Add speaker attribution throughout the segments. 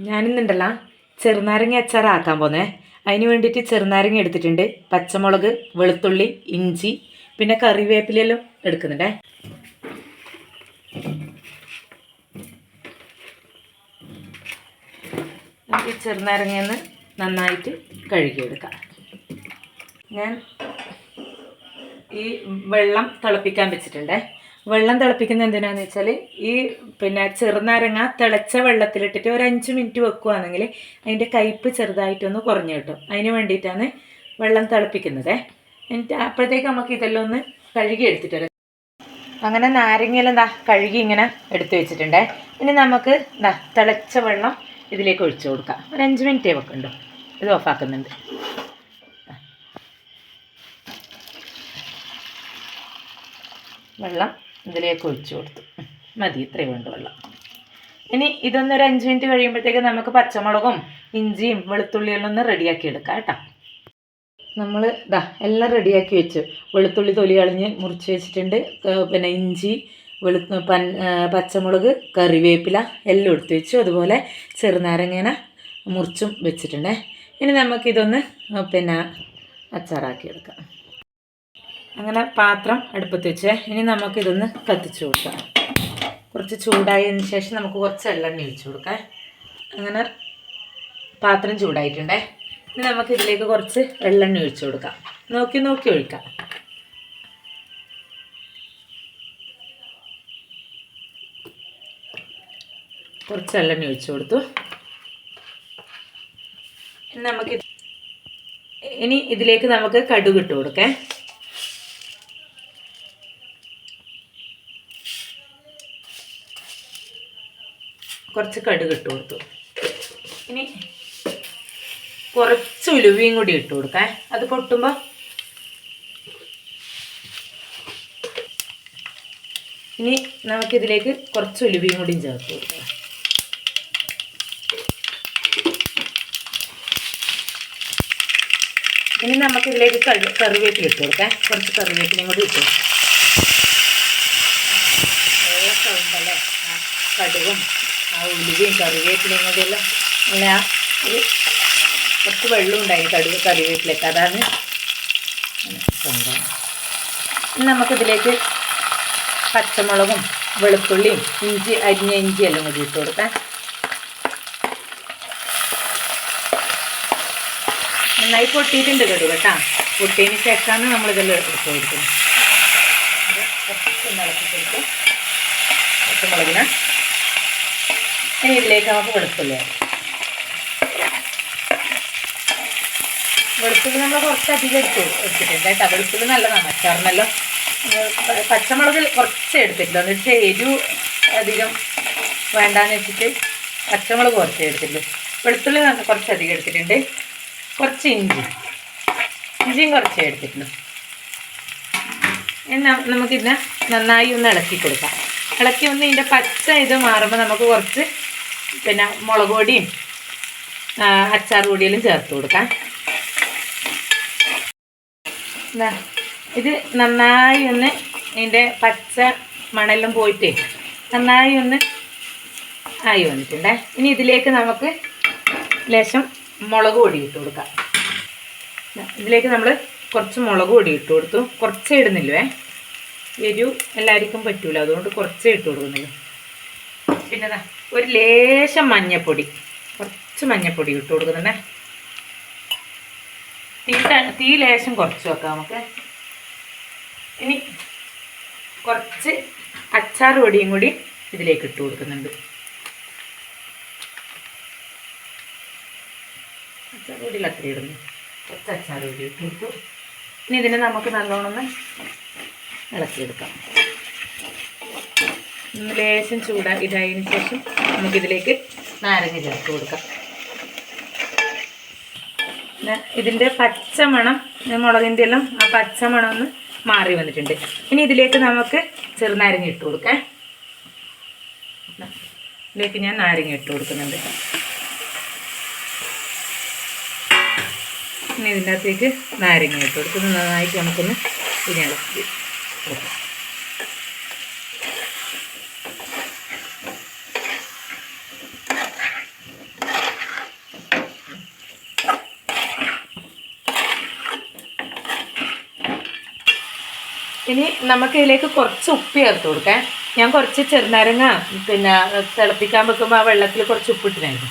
Speaker 1: ഞാനിന്നുണ്ടല്ല. ചെറുനാരങ്ങ അച്ചാറാക്കാൻ പോന്നേ. അതിന് വേണ്ടിയിട്ട് ചെറുനാരങ്ങ എടുത്തിട്ടുണ്ട്. പച്ചമുളക് വെളുത്തുള്ളി ഇഞ്ചി പിന്നെ കറിവേപ്പിലെല്ലാം എടുക്കുന്നുണ്ടേ. നമുക്ക് ചെറുനാരങ്ങയെന്ന് നന്നായിട്ട് കഴുകിയെടുക്കാം ഞാൻ ഈ വെള്ളം തിളപ്പിക്കാൻ വെച്ചിട്ടുണ്ടേ. വെള്ളം തിളപ്പിക്കുന്ന എന്തിനാന്ന് വെച്ചാൽ ഈ പിന്നെ ചെറുനാരങ്ങ തിളച്ച വെള്ളത്തിലിട്ടിട്ട് ഒരു അഞ്ച് മിനിറ്റ് വെക്കുകയാണെങ്കിൽ അതിന്റെ കയ്പ്പ് ചെറുതായിട്ടൊന്ന് കുറഞ്ഞു കിട്ടും. അതിന് വേണ്ടിയിട്ടാണ് വെള്ളം തിളപ്പിക്കുന്നത്. എന്നിട്ട് അപ്പോഴത്തേക്ക് നമുക്ക് ഇതെല്ലാം ഒന്ന് കഴുകി എടുത്തിട്ട് വരാം. അങ്ങനെ നാരങ്ങയെല്ലാം എന്താ കഴുകി ഇങ്ങനെ എടുത്തു വെച്ചിട്ടുണ്ട്. ഇനി നമുക്ക് എന്താ തിളച്ച വെള്ളം ഇതിലേക്ക് ഒഴിച്ചു കൊടുക്കാം. ഒരു അഞ്ച് മിനിറ്റേ വെക്കുന്നുണ്ടോ ഇത് ഓഫാക്കുന്നുണ്ട് വെള്ളം ഇതിലേക്ക് ഒഴിച്ചു കൊടുത്തു. മതി ഇത്രയും വേണ്ട വെള്ളം ഇനി ഇതൊന്നൊരു അഞ്ച് മിനിറ്റ് കഴിയുമ്പോഴത്തേക്ക് നമുക്ക് പച്ചമുളകും ഇഞ്ചിയും വെളുത്തുള്ളിയെല്ലാം ഒന്ന് റെഡിയാക്കി എടുക്കാം കേട്ടോ. നമ്മൾ ഇതാ എല്ലാം റെഡിയാക്കി വെച്ചു. വെളുത്തുള്ളി തൊലി കളഞ്ഞ് മുറിച്ച് വെച്ചിട്ടുണ്ട്. പിന്നെ ഇഞ്ചി വെളു പൻ പച്ചമുളക് കറിവേപ്പില എല്ലാം എടുത്ത് വെച്ചു. അതുപോലെ ചെറുനാരങ്ങേന മുറിച്ചും വെച്ചിട്ടുണ്ടേ. ഇനി നമുക്കിതൊന്ന് പിന്നെ അച്ചാറാക്കി എടുക്കാം. അങ്ങനെ പാത്രം അടുപ്പത്ത് വെച്ചേ. ഇനി നമുക്കിതൊന്ന് കത്തിച്ചു കൊടുക്കാം. കുറച്ച് ചൂടായതിന് ശേഷം നമുക്ക് കുറച്ച് എള്ളെണ്ണ ഒഴിച്ചു കൊടുക്കാം. അങ്ങനെ പാത്രം ചൂടായിട്ടുണ്ടേ. ഇനി നമുക്ക് ഇതിലേക്ക് കുറച്ച് എള്ളെണ്ണ ഒഴിച്ചു കൊടുക്കാം. നോക്കി നോക്കി ഒഴിക്കാം. കുറച്ച് വെള്ളം ഒഴിച്ചു കൊടുത്തു. നമുക്ക് ഇനി ഇതിലേക്ക് നമുക്ക് കടുക് ഇട്ട് കൊടുക്കേ. കുറച്ച് കടുക് ഇട്ട് കൊടുത്തു. ഇനി കുറച്ച് ഉലുവയും കൂടി ഇട്ട് കൊടുക്കാം അത് പൊട്ടുമ്പോൾ ഇനി നമുക്കിതിലേക്ക് കുറച്ച് ഉലുവയും കൂടിയും ചേർത്ത് കൊടുക്കാം. ഇനി നമുക്കിതിലേക്ക് കറി കറിവേപ്പില ഇട്ട് കൊടുക്കാം കുറച്ച് കറിവേപ്പിലയും കൂടി ഇട്ട് കൊടുക്കാം. കടുകും ഉലുവയും കറിവേപ്പിലയും എല്ലാം നല്ല ആ ഒരു കുറച്ച് വെള്ളം ഉണ്ടായി കടുവ കറിവേപ്പിലേക്ക് അതാണ് നമുക്കിതിലേക്ക് പച്ചമുളകും വെളുത്തുള്ളിയും ഇഞ്ചി അരിഞ്ഞ ഇഞ്ചി എല്ലാം കൂടി ഇട്ട് കൊടുക്കാം. നന്നായി പൊട്ടിയിട്ടുണ്ട് കടുവ കേട്ടോ. പൊട്ടിയതിന് ശേഷമാണ് നമ്മളിതെല്ലാം എടുത്ത് കൊടുക്കുന്നത്. പച്ചമുളകിന്. ഇതിലേക്ക് നമുക്ക് വെളുത്തുള്ളി വെളുത്തുള്ളി നമ്മൾ കുറച്ചധികം എടുത്തു എടുത്തിട്ടുണ്ട് കേട്ടോ. വെളുത്തുള്ളി നല്ലതാണ്. അച്ചാറിനെല്ലാം പച്ചമുളക് കുറച്ച് എടുത്തിട്ടില്ല. എന്ന് വെച്ചാൽ എരിവ് അധികം വേണ്ടാന്ന് വെച്ചിട്ട് പച്ചമുളക് കുറച്ച് എടുത്തിട്ടുണ്ട്. വെളുത്തുള്ളി നല്ല കുറച്ച് അധികം എടുത്തിട്ടുണ്ട്. കുറച്ച് ഇഞ്ചി. ഇഞ്ചിയും കുറച്ച് എടുത്തിട്ടുണ്ട്. ഇനി ന- നമുക്കിതിനെ നന്നായി ഒന്ന് ഇളക്കി കൊടുക്കാം. ഇളക്കി ഒന്ന് ഇതിന്റെ പച്ച ഇത് മാറുമ്പോൾ നമുക്ക് കുറച്ച് പിന്നെ മുളക് പൊടിയും അച്ചാർ പൊടിയെല്ലാം ചേർത്ത് കൊടുക്കാം. ഇത് നന്നായി ഒന്ന് ഇതിന്റെ പച്ച മണെല്ലാം പോയിട്ട് നന്നായി ഒന്ന് ആയി വന്നിട്ടുണ്ടേ. ഇനി ഇതിലേക്ക് നമുക്ക് ലേശം മുളക് പൊടി ഇട്ട് കൊടുക്കാം. ഇതിലേക്ക് നമ്മൾ കുറച്ച് മുളക് പൊടി ഇട്ട് കൊടുത്തു. കുറച്ചേ ഇടുന്നില്ലേ എരിവ് എല്ലാവർക്കും പറ്റൂല അതുകൊണ്ട് കുറച്ചേ ഇട്ട് കൊടുക്കുന്നില്ല പിന്നെ ദാ, ഒരു ലേശം മഞ്ഞപ്പൊടി. കുറച്ച് മഞ്ഞപ്പൊടി ഇട്ട് കൊടുക്കുന്നുണ്ടേ. തീ ത- ലേശം കുറച്ച് വെക്കാം നമുക്ക്. ഇനി കുറച്ച് അച്ചാർ പൊടിയും കൂടി ഇതിലേക്ക് ഇട്ട് കൊടുക്കുന്നുണ്ട്. അച്ചാർ പൊടിയിൽ അത്ര ഇടുന്നു. കുറച്ച് അച്ചാർ പൊടി ഇട്ട് കൊടുത്തു. ഇനി ഇതിനെ നമുക്ക് നല്ലോണം ഒന്ന് ഇളക്കിയെടുക്കാം. ലേശം ചൂടാ ഇതായതിനു ശേഷം നമുക്കിതിലേക്ക് നാരങ്ങ ചേർത്ത് കൊടുക്കാം. ഇതിന്റെ പച്ചമണം മുളകിന്റെ എല്ലാം ആ പച്ചമണം ഒന്ന് മാറി വന്നിട്ടുണ്ട്. ഇനി ഇതിലേക്ക് നമുക്ക് ചെറുനാരങ്ങ ഇട്ട് കൊടുക്കാം. ഇതിലേക്ക് ഞാൻ നാരങ്ങ ഇട്ട് കൊടുക്കുന്നുണ്ട്. ഇനി ഇതിന്റെ അകത്തേക്ക് നാരങ്ങ ഇട്ട് കൊടുക്കുന്നത് നന്നായിട്ട് നമുക്കൊന്ന് ഇനി ഇളക്കി കൊടുക്കാം. ഇനി നമുക്ക് ഇതിലേക്ക് കുറച്ച് ഉപ്പ് ചേർത്ത് കൊടുക്കാം. ഞാൻ കുറച്ച് ചെറുനാരങ്ങ പിന്നെ തിളപ്പിക്കാൻ വെക്കുമ്പോൾ ആ വെള്ളത്തിൽ കുറച്ച് ഉപ്പിട്ടിട്ടുണ്ടായിരുന്നു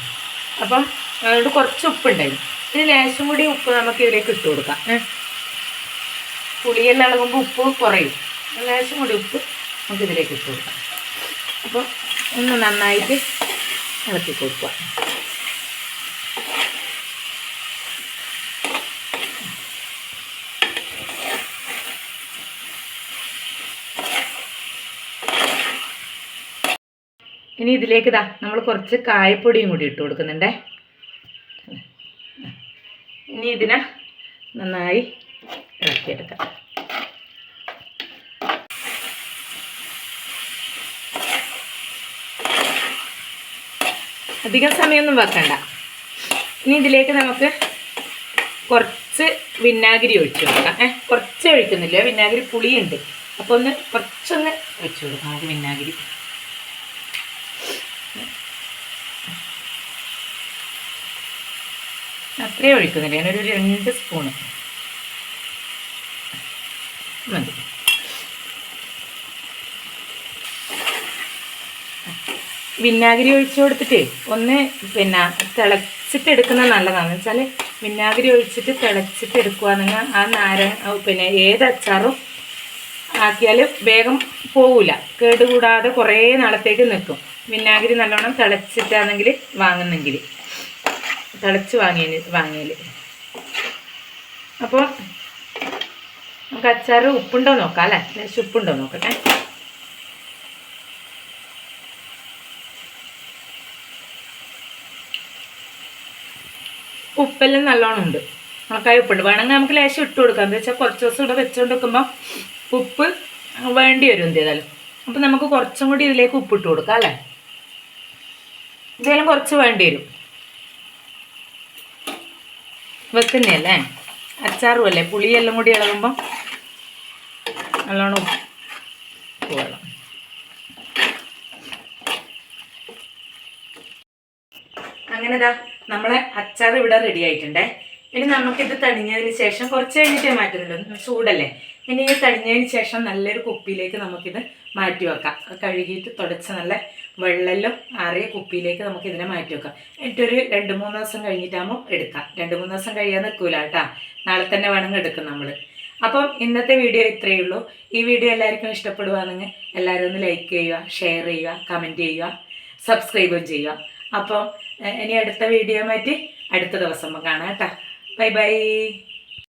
Speaker 1: അപ്പം അതുകൊണ്ട് കുറച്ച് ഉപ്പുണ്ടായിരുന്നു ഇനി ലേശം കൂടി ഉപ്പ് നമുക്ക് ഇതിലേക്ക് ഇട്ട് കൊടുക്കാം. പുളിയെല്ലാം ഇളകുമ്പോൾ ഉപ്പ് കുറയും. ലേശം കൂടി ഉപ്പ് നമുക്ക് ഇതിലേക്ക് ഇട്ട് കൊടുക്കാം. അപ്പോൾ ഒന്ന് നന്നായിട്ട് ഇളക്കി കൊടുക്കുക. ഇനി ഇതിലേക്ക് ഇതാ നമ്മൾ കുറച്ച് കായപ്പൊടിയും കൂടി ഇട്ട് കൊടുക്കുന്നുണ്ടേ. ഇനി ഇതിനെ നന്നായി ഇളക്കിയെടുക്കാം. അധികം സമയമൊന്നും വെക്കണ്ട. ഇനി ഇതിലേക്ക് നമുക്ക് കുറച്ച് വിനാഗിരി ഒഴിച്ചു കൊടുക്കാം. ഏ കുറച്ച് ഒഴിക്കുന്നില്ല? വിനാഗിരി പുളിയുണ്ട്. അപ്പോൾ ഒന്ന് കുറച്ചൊന്ന് ഒഴിച്ചു കൊടുക്കാം. നമുക്ക് വിനാഗിരി. അത്രയും ഒഴിക്കുന്നില്ല. ഞാനൊരു രണ്ട് സ്പൂണ്. മതി. വിനാഗിരി ഒഴിച്ചു കൊടുത്തിട്ട് ഒന്ന് പിന്നെ തിളച്ചിട്ട് എടുക്കുന്നത് നല്ലതാണ്. വെച്ചാൽ വിനാഗിരി ഒഴിച്ചിട്ട് തിളച്ചിട്ട് എടുക്കുകയാണെങ്കിൽ ആ നാരങ്ങ പിന്നെ ഏത് അച്ചാറും ആക്കിയാൽ വേഗം പോവില്ല കേടുകൂടാതെ കുറേ നാളത്തേക്ക് നിൽക്കും. വിനാഗിരി നല്ലോണം തിളച്ചിട്ടാണെങ്കിൽ വാങ്ങുന്നെങ്കിൽ തിളച്ച് വാങ്ങിയ വാങ്ങിയാൽ അപ്പോൾ നമുക്ക് അച്ചാർ ഉപ്പുണ്ടോ നോക്കാം അല്ലേ? ലേശം ഉപ്പുണ്ടോ നോക്കട്ടെ. ഉപ്പെല്ലാം നല്ലോണം ഉണ്ട്. നമുക്കായി ഉപ്പുണ്ട്. വേണമെങ്കിൽ നമുക്ക് ലേശം ഇട്ട് കൊടുക്കാം. എന്താ വെച്ചാൽ കുറച്ച് ദിവസം ഇവിടെ വെച്ചുകൊണ്ട് വെക്കുമ്പോൾ ഉപ്പ് വേണ്ടി വരും എന്ത് ചെയ്താലും. അപ്പം നമുക്ക് കുറച്ചും കൂടി ഇതിലേക്ക് ഉപ്പിട്ട് കൊടുക്കാം അല്ലേ? എന്തായാലും കുറച്ച് വേണ്ടി വരും. വെക്കുന്നതല്ലേ? അച്ചാറും അല്ലേ പുളിയെല്ലാം കൂടി ഇളകുമ്പോൾ നല്ലോണം ഉപ്പ് വേണം അങ്ങനെ ദാ നമ്മളെ അച്ചാർ ഇവിടെ റെഡി ആയിട്ടുണ്ടേ. ഇനി നമുക്കിത് തടിഞ്ഞതിന് ശേഷം കുറച്ച് കഴിഞ്ഞിട്ടേ മാറ്റുന്നുള്ളൂ. ചൂടല്ലേ? ഇനി ഇത് തടിഞ്ഞതിന് ശേഷം നല്ലൊരു കുപ്പിയിലേക്ക് നമുക്കിത് മാറ്റി വെക്കാം. കഴുകിയിട്ട് തുടച്ച നല്ല വെള്ളമെല്ലാം ആറിയ കുപ്പിയിലേക്ക് നമുക്ക് ഇതിനെ മാറ്റി വെക്കാം. എന്നിട്ടൊരു രണ്ട് മൂന്ന് ദിവസം കഴിഞ്ഞിട്ടാകുമ്പോൾ എടുക്കാം. രണ്ട് മൂന്ന് ദിവസം കഴിയാൻ നിൽക്കൂല കേട്ടാ. നാളെ തന്നെ വേണമെങ്കിൽ എടുക്കും നമ്മൾ അപ്പം ഇന്നത്തെ വീഡിയോ ഇത്രയേ ഉള്ളൂ. ഈ വീഡിയോ എല്ലാവർക്കും ഇഷ്ടപ്പെടുവാണെങ്കിൽ എല്ലാവരും ഒന്ന് ലൈക്ക് ചെയ്യുക ഷെയർ ചെയ്യുക കമന്റ് ചെയ്യുക സബ്സ്ക്രൈബും ചെയ്യുക. അപ്പം ഇനി അടുത്ത വീഡിയോ മാറ്റി അടുത്ത ദിവസം കാണാം കേട്ടോ. Bye-bye!